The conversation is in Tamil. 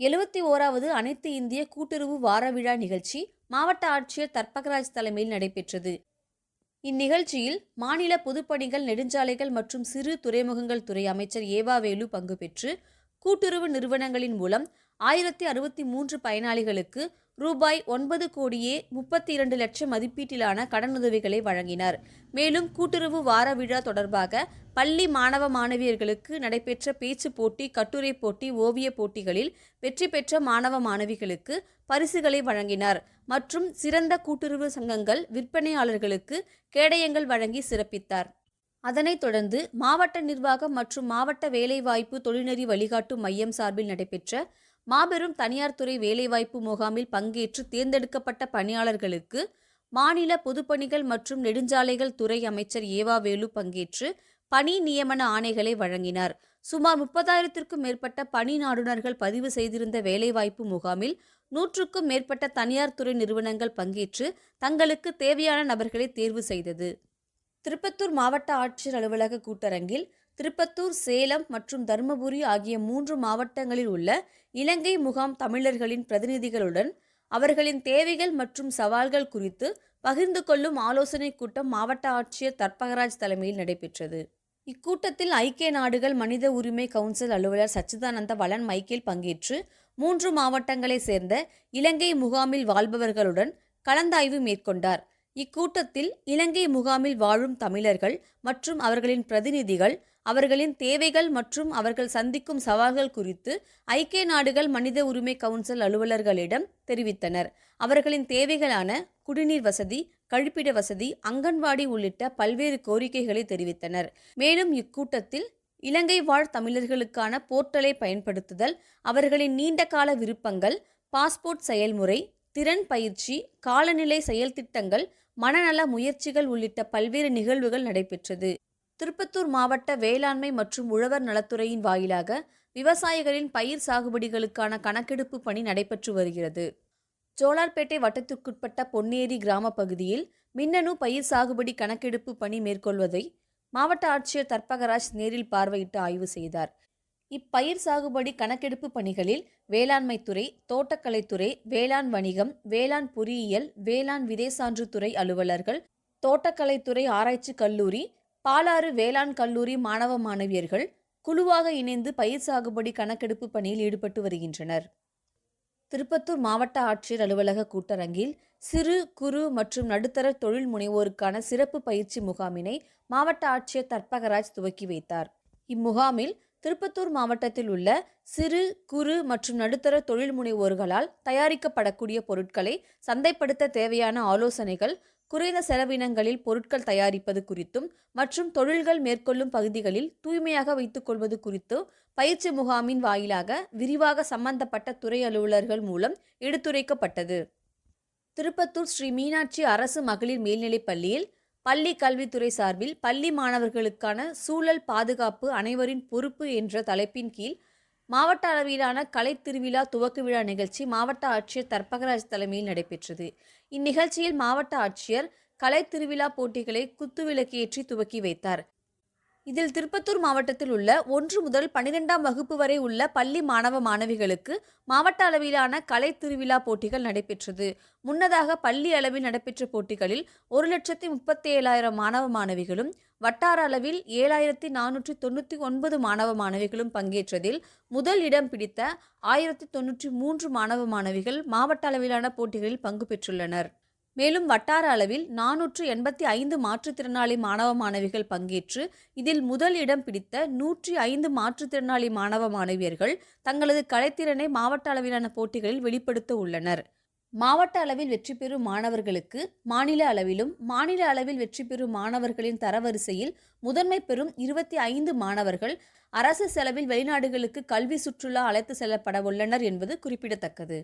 எழுபத்தி ஓராவது அனைத்து இந்திய கூட்டுறவு வார விழா நிகழ்ச்சி மாவட்ட ஆட்சியர் தர்பகராஜ் தலைமையில் நடைபெற்றது. இந்நிகழ்ச்சியில் மாநில பொதுப்பணிகள் நெடுஞ்சாலைகள் மற்றும் சிறு துறைமுகங்கள் துறை அமைச்சர் ஏவாவேலு பங்கு பெற்று கூட்டுறவு நிறுவனங்களின் மூலம் ஆயிரத்தி அறுபத்தி மூன்று பயனாளிகளுக்கு ரூபாய் ஒன்பது கோடியே முப்பத்தி இரண்டு லட்சம் மதிப்பீட்டிலான கடனுதவிகளை வழங்கினார். மேலும் கூட்டுறவு வார விழா தொடர்பாக பள்ளி மாணவ மாணவியர்களுக்கு நடைபெற்ற பேச்சு போட்டி கட்டுரை போட்டி ஓவியப் போட்டிகளில் வெற்றி பெற்ற மாணவ மாணவிகளுக்கு பரிசுகளை வழங்கினார். மற்றும் சிறந்த கூட்டுறவு சங்கங்கள் விற்பனையாளர்களுக்கு கேடயங்கள் வழங்கி சிறப்பித்தார். அதனைத் தொடர்ந்து மாவட்ட நிர்வாகம் மற்றும் மாவட்ட வேலைவாய்ப்பு தொழில்நெறி வழிகாட்டு மையம் சார்பில் நடைபெற்ற மாபெரும் தனியார் துறை வேலைவாய்ப்பு முகாமில் பங்கேற்று தேர்ந்தெடுக்கப்பட்ட பணியாளர்களுக்கு மாநில பொதுப்பணிகள் மற்றும் நெடுஞ்சாலைகள் துறை அமைச்சர் ஏவாவேலு பங்கேற்று பணி நியமன ஆணைகளை வழங்கினார். சுமார் முப்பதாயிரத்திற்கும் மேற்பட்ட பணி நாடுனர்கள் பதிவு செய்திருந்த வேலைவாய்ப்பு முகாமில் நூற்றுக்கும் மேற்பட்ட தனியார் துறை நிறுவனங்கள் பங்கேற்று தங்களுக்கு தேவையான நபர்களை தேர்வு செய்தது. திருப்பத்தூர் மாவட்ட ஆட்சியர் அலுவலக கூட்டரங்கில் திருப்பத்தூர் சேலம் மற்றும் தருமபுரி ஆகிய மூன்று மாவட்டங்களில் உள்ள இலங்கை முகாம் தமிழர்களின் பிரதிநிதிகளுடன் அவர்களின் தேவைகள் மற்றும் சவால்கள் குறித்து பகிர்ந்து கொள்ளும் ஆலோசனைக் கூட்டம் மாவட்ட ஆட்சியர் தர்பகராஜ் தலைமையில் நடைபெற்றது. இக்கூட்டத்தில் ஐக்கிய நாடுகள் மனித உரிமை கவுன்சில் அலுவலர் சச்சிதானந்த வளன் மைக்கேல் பங்கேற்று மூன்று மாவட்டங்களைச் சேர்ந்த இலங்கை முகாமில் வாழ்பவர்களுடன் கலந்தாய்வு மேற்கொண்டார். இக்கூட்டத்தில் இலங்கை முகாமில் வாழும் தமிழர்கள் மற்றும் அவர்களின் பிரதிநிதிகள் அவர்களின் தேவைகள் மற்றும் அவர்கள் சந்திக்கும் சவால்கள் குறித்து ஐக்கிய நாடுகள் மனித உரிமை கவுன்சில் அலுவலர்களிடம் தெரிவித்தனர். அவர்களின் தேவைகளான குடிநீர் வசதி கழிப்பிட வசதி அங்கன்வாடி உள்ளிட்ட பல்வேறு கோரிக்கைகளை தெரிவித்தனர். மேலும் இக்கூட்டத்தில் இலங்கை வாழ் தமிழர்களுக்கான போர்ட்டலை பயன்படுத்துதல் அவர்களின் நீண்டகால விருப்பங்கள் பாஸ்போர்ட் செயல்முறை திறன் பயிற்சி காலநிலை செயல்திட்டங்கள் மனநல முயற்சிகள் உள்ளிட்ட பல்வேறு நிகழ்வுகள் நடைபெற்றது. திருப்பத்தூர் மாவட்ட வேளாண்மை மற்றும் உழவர் நலத்துறையின் வாயிலாக விவசாயிகளின் பயிர் சாகுபடிகளுக்கான கணக்கெடுப்பு பணி நடைபெற்று வருகிறது. ஜோலார்பேட்டை வட்டத்திற்குட்பட்ட பொன்னேரி கிராம பகுதியில் மின்னணு பயிர் சாகுபடி கணக்கெடுப்பு பணி மேற்கொள்வதை மாவட்ட ஆட்சியர் தர்பகராஜ் நேரில் பார்வையிட்டு ஆய்வு செய்தார். இப்பயிர் சாகுபடி கணக்கெடுப்பு பணிகளில் வேளாண்மைத்துறை தோட்டக்கலைத்துறை வேளாண் வணிகம் வேளாண் பொறியியல் வேளாண் விதை சான்றுத்துறை அலுவலர்கள் தோட்டக்கலைத்துறை ஆராய்ச்சி கல்லூரி பாலாறு வேளாண் கல்லூரி மாணவ மாணவியர்கள் குழுவாக இணைந்து பயிர் சாகுபடி கணக்கெடுப்பு பணியில் ஈடுபட்டு வருகின்றனர். திருப்பத்தூர் மாவட்ட ஆட்சியர் அலுவலக கூட்டரங்கில் சிறு குறு மற்றும் நடுத்தர தொழில் முனைவோருக்கான சிறப்பு பயிற்சி முகாமினை மாவட்ட ஆட்சியர் தர்பகராஜ் துவக்கி வைத்தார். இம்முகாமில் திருப்பத்தூர் மாவட்டத்தில் உள்ள சிறு குறு மற்றும் நடுத்தர தொழில் முனைவோர்களால் தயாரிக்கப்படக்கூடிய பொருட்களை சந்தைப்படுத்த தேவையான ஆலோசனைகள் குறைந்த செலவினங்களில் பொருட்கள் தயாரிப்பது குறித்தும் மற்றும் தொழில்கள் மேற்கொள்ளும் பகுதிகளில் தூய்மையாக வைத்துக் கொள்வது குறித்து பயிற்சி முகாமின் வாயிலாக விரிவாக சம்பந்தப்பட்ட துறை அலுவலர்கள் மூலம் எடுத்துரைக்கப்பட்டது. திருப்பத்தூர் ஸ்ரீ மீனாட்சி அரசு மகளிர் மேல்நிலைப் பள்ளியில் பள்ளி கல்வித்துறை சார்பில் பள்ளி மாணவர்களுக்கான சூழல் பாதுகாப்பு அனைவரின் பொறுப்பு என்ற தலைப்பின் கீழ் மாவட்ட அளவிலான கலை திருவிழா துவக்க விழா நிகழ்ச்சி மாவட்ட ஆட்சியர் தர்பகராஜ் தலைமையில் நடைபெற்றது. இந்நிகழ்ச்சியில் மாவட்ட ஆட்சியர் கலை திருவிழா போட்டிகளை குத்துவிளக்கேற்றி துவக்கி வைத்தார். இதில் திருப்பத்தூர் மாவட்டத்தில் உள்ள ஒன்று முதல் பனிரெண்டாம் வகுப்பு வரை உள்ள பள்ளி மாணவ மாணவிகளுக்கு மாவட்ட அளவிலான கலை திருவிழா போட்டிகள் நடைபெற்றது. முன்னதாக பள்ளி அளவில் நடைபெற்ற போட்டிகளில் ஒரு லட்சத்தி முப்பத்தி ஏழாயிரம் மாணவ மாணவிகளும் வட்டார அளவில் ஏழாயிரத்தி நானூற்றி தொண்ணூற்றி ஒன்பது மாணவ மாணவிகளும் பங்கேற்றதில் முதல் இடம் பிடித்த ஆயிரத்தி தொன்னூற்றி மூன்று மாணவ மாணவிகள் மாவட்ட அளவிலான போட்டிகளில் பங்கு பெற்றுள்ளனர். மேலும் வட்டார அளவில் நானூற்று எண்பத்தி ஐந்து மாற்றுத்திறனாளி மாணவ மாணவிகள் பங்கேற்று இதில் முதல் இடம் பிடித்த நூற்றி ஐந்து மாற்றுத்திறனாளி மாணவ மாணவியர்கள் தங்களது கலைத்திறனை மாவட்ட அளவிலான போட்டிகளில் வெளிப்படுத்த உள்ளனர். மாவட்ட அளவில் வெற்றி பெறும் மாணவர்களுக்கு மாநில அளவிலும் மாநில அளவில் வெற்றி பெறும் மாணவர்களின் தரவரிசையில் முதன்மை பெறும் இருபத்தி ஐந்து மாணவர்கள் அரசு செலவில் வெளிநாடுகளுக்கு கல்வி சுற்றுலா அழைத்து செல்லப்பட உள்ளனர் என்பது குறிப்பிடத்தக்கது.